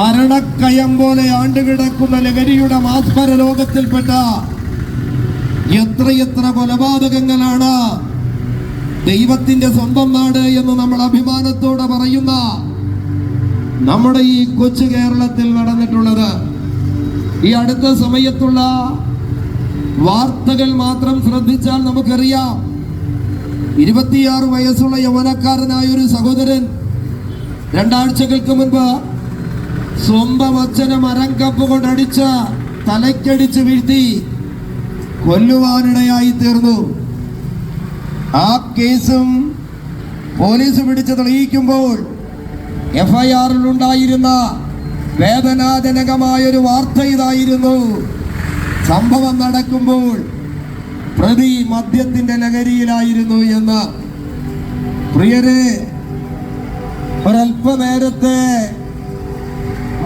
മരണക്കയം പോലെ ആണ്ടുകിടക്കുന്ന ലഹരിയുടെ മാസ്മര ലോകത്തിൽപ്പെട്ട എത്രയെത്ര കൊലപാതകങ്ങളാണ് ദൈവത്തിന്റെ സ്വന്തം നാട് എന്ന് നമ്മൾ അഭിമാനത്തോടെ പറയുന്ന നമ്മുടെ ഈ കൊച്ചു കേരളത്തിൽ നടന്നിട്ടുള്ളത്. ഈ അടുത്ത സമയത്തുള്ള വാർത്തകൾ മാത്രം ശ്രദ്ധിച്ചാൽ നമുക്കറിയാം. ഇരുപത്തിയാറ് വയസ്സുള്ള യൗവനക്കാരനായ ഒരു സഹോദരൻ രണ്ടാഴ്ചകൾക്ക് മുൻപ് സ്വന്തം അച്ഛനെ മരം കപ്പ് കൊണ്ടടിച്ച് തലയ്ക്കടിച്ച് വീഴ്ത്തി കൊല്ലുവാനിടയായി തീർന്നു. ആ കേസും പോലീസ് പിടിച്ച് തെളിയിക്കുമ്പോൾ എഫ്ഐആറിൽ ഉണ്ടായിരുന്ന വേദനാജനകമായൊരു വാർത്ത ഇതായിരുന്നു. സംഭവം നടക്കുമ്പോൾ പ്രതി മദ്യത്തിന്റെ ലഹരിയിലായിരുന്നു എന്ന്. പ്രിയരെ ഒരല്പനേരത്തെ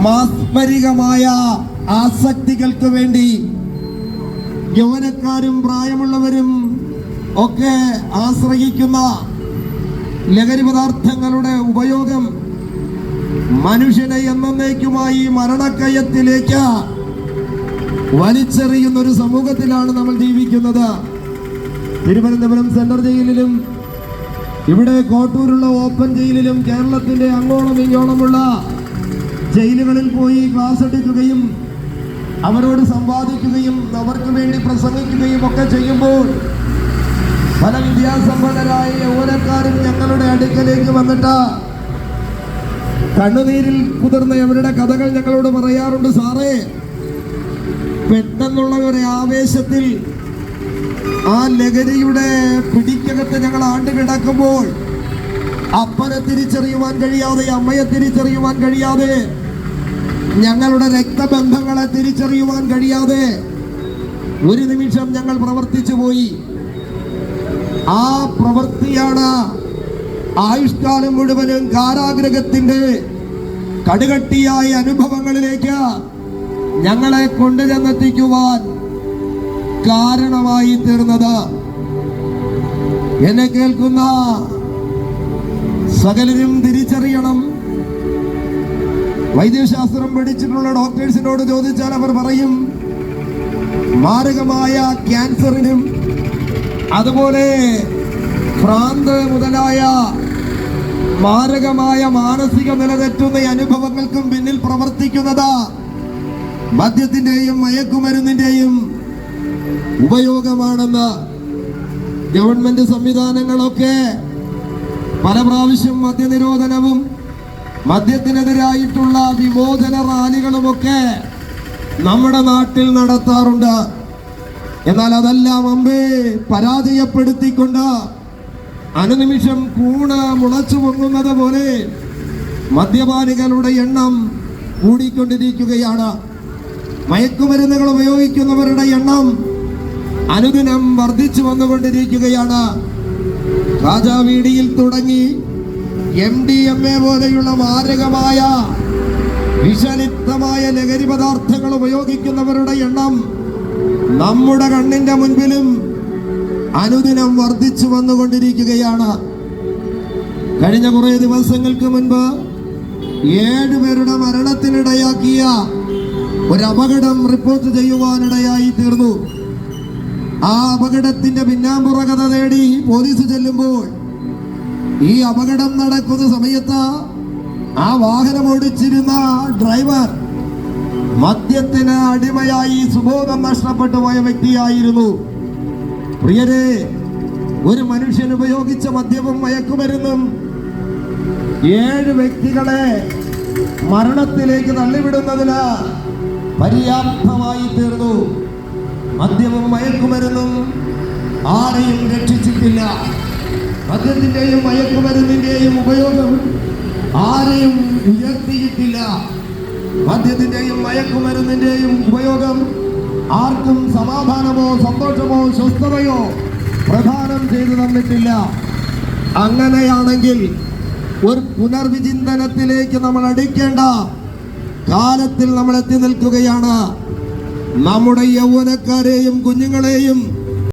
മാസ്മരികമായ ആസക്തികൾക്ക് വേണ്ടി യൗവനക്കാരും പ്രായമുള്ളവരും ഒക്കെ ആശ്രയിക്കുന്ന ലഹരി പദാർത്ഥങ്ങളുടെ ഉപയോഗം മനുഷ്യനെ എന്നേക്കുമായി മരണക്കയത്തിലേക്ക് വലിച്ചെറിയുന്ന ഒരു സമൂഹത്തിലാണ് നമ്മൾ ജീവിക്കുന്നത്. തിരുവനന്തപുരം സെൻട്രൽ ജയിലിലും ഇവിടെ കോട്ടൂരുള്ള ഓപ്പൺ ജയിലിലും കേരളത്തിന്റെ അങ്ങോളം ഇങ്ങോളമുള്ള ജയിലുകളിൽ പോയി ക്ലാസ് എടുക്കുകയും അവരോട് സംവാദിക്കുകയും അവർക്ക് വേണ്ടി പ്രസംഗിക്കുകയും ഒക്കെ ചെയ്യുമ്പോൾ പല വിദ്യാസമ്പന്നരായ യൗവനക്കാരും ഞങ്ങളുടെ അടുക്കലേക്ക് വന്നിട്ട് കണ്ണുനീരിൽ കുതിർന്ന അവരുടെ കഥകൾ ഞങ്ങളോട് പറയാറുണ്ട് സാറേ പെട്ടെന്നുള്ള ഒരു ആവേശത്തിൽ ആ ലഹരിയുടെ പിടിക്കകത്ത് ഞങ്ങൾ ആണ്ട് കിടക്കുമ്പോൾ അപ്പനെ തിരിച്ചറിയുവാൻ കഴിയാതെ അമ്മയെ തിരിച്ചറിയുവാൻ കഴിയാതെ ഞങ്ങളുടെ രക്തബന്ധങ്ങളെ തിരിച്ചറിയുവാൻ കഴിയാതെ ഒരു നിമിഷം ഞങ്ങൾ പ്രവർത്തിച്ചു പോയി. ആ പ്രവൃത്തിയാണ് ആയുഷ്കാലം മുഴുവനും കാരാഗ്രഹത്തിന്റെ കടുകട്ടിയായ അനുഭവങ്ങളിലേക്ക് ഞങ്ങളെ കൊണ്ടുചെന്നെത്തിക്കുവാൻ കാരണമായി തീർന്നത്. എന്നെ കേൾക്കുന്ന സകലരും തിരിച്ചറിയണം. വൈദ്യശാസ്ത്രം പഠിച്ചിട്ടുള്ള ഡോക്ടേഴ്സിനോട് ചോദിച്ചാൽ അവർ പറയും മാരകമായ ക്യാൻസറിനും അതുപോലെ ഭ്രാന്ത് മുതലായ മാരകമായ മാനസിക നിലതെറ്റുന്ന അനുഭവങ്ങൾക്കും പിന്നിൽ പ്രവർത്തിക്കുന്നത് മദ്യത്തിന്റെയും മയക്കുമരുന്നിന്റെയും ഉപയോഗമാണെന്ന് ഗവൺമെന്റ് സംവിധാനങ്ങളൊക്കെ പല പ്രാവശ്യം മദ്യനിരോധനവും മദ്യത്തിനെതിരായിട്ടുള്ള വിമോചന റാലികളുമൊക്കെ നമ്മുടെ നാട്ടിൽ നടത്താറുണ്ട്. എന്നാൽ അതെല്ലാം അമ്പേ പരാജയപ്പെടുത്തിക്കൊണ്ട് അനുനിമിഷം കൂണ് മുളച്ചു പൊങ്ങുന്നത് പോലെ മദ്യപാനികളുടെ എണ്ണം കൂടിക്കൊണ്ടിരിക്കുകയാണ്. മയക്കുമരുന്നുകൾ ഉപയോഗിക്കുന്നവരുടെ എണ്ണം അനുദിനം വർദ്ധിച്ചു വന്നുകൊണ്ടിരിക്കുകയാണ്. രാജാവീടിയിൽ തുടങ്ങി എം ഡി എം എ പോലെയുള്ള മാരകമായ വിഷലിപ്തമായ ലഹരി പദാർത്ഥങ്ങൾ ഉപയോഗിക്കുന്നവരുടെ എണ്ണം നമ്മുടെ കണ്ണിന്റെ മുൻപിലും അനുദിനം വർദ്ധിച്ചു വന്നുകൊണ്ടിരിക്കുകയാണ്. കഴിഞ്ഞ കുറേ ദിവസങ്ങൾക്ക് മുൻപ് ഏഴുപേരുടെ മരണത്തിനിടയാക്കിയ ഒരു അപകടം റിപ്പോർട്ട് ചെയ്യുവാനിടയായി തീർന്നു. ആ അപകടത്തിന്റെ പിന്നാമ്പുറകഥ നേടി പോലീസ് ചെല്ലുമ്പോൾ ഈ അപകടം നടക്കുന്ന സമയത്ത് ആ വാഹനം ഓടിച്ചിരുന്ന ഡ്രൈവർ മദ്യത്തിന് അടിമയായി സുബോധം നഷ്ടപ്പെട്ടു പോയ വ്യക്തിയായിരുന്നു. പ്രിയരെ ഒരു മനുഷ്യൻ ഉപയോഗിച്ച മദ്യവും മയക്കുമരുന്നും ഏഴ് വ്യക്തികളെ മരണത്തിലേക്ക് തള്ളിവിടുന്നതിന് പര്യാപ്തമായി തീർന്നു. മദ്യവും മയക്കുമരുന്നും ആരെയും രക്ഷിച്ചിട്ടില്ല. മദ്യത്തിന്റെയും മയക്കുമരുന്നിന്റെയും ഉപയോഗം ആരെയും ഉയർത്തിയിട്ടില്ല. മദ്യത്തിന്റെയും മയക്കുമരുന്നിന്റെയും ഉപയോഗം ആർക്കും സമാധാനമോ സന്തോഷമോ സ്വസ്ഥതയോ പ്രധാനം ചെയ്തു തന്നിട്ടില്ല. അങ്ങനെയാണെങ്കിൽ ഒരു പുനർവിചിന്തനത്തിലേക്ക് നമ്മൾ അടിക്കേണ്ട കാലത്തിൽ നമ്മൾ എത്തി നിൽക്കുകയാണ്. നമ്മുടെ യൗവനക്കാരെയും കുഞ്ഞുങ്ങളെയും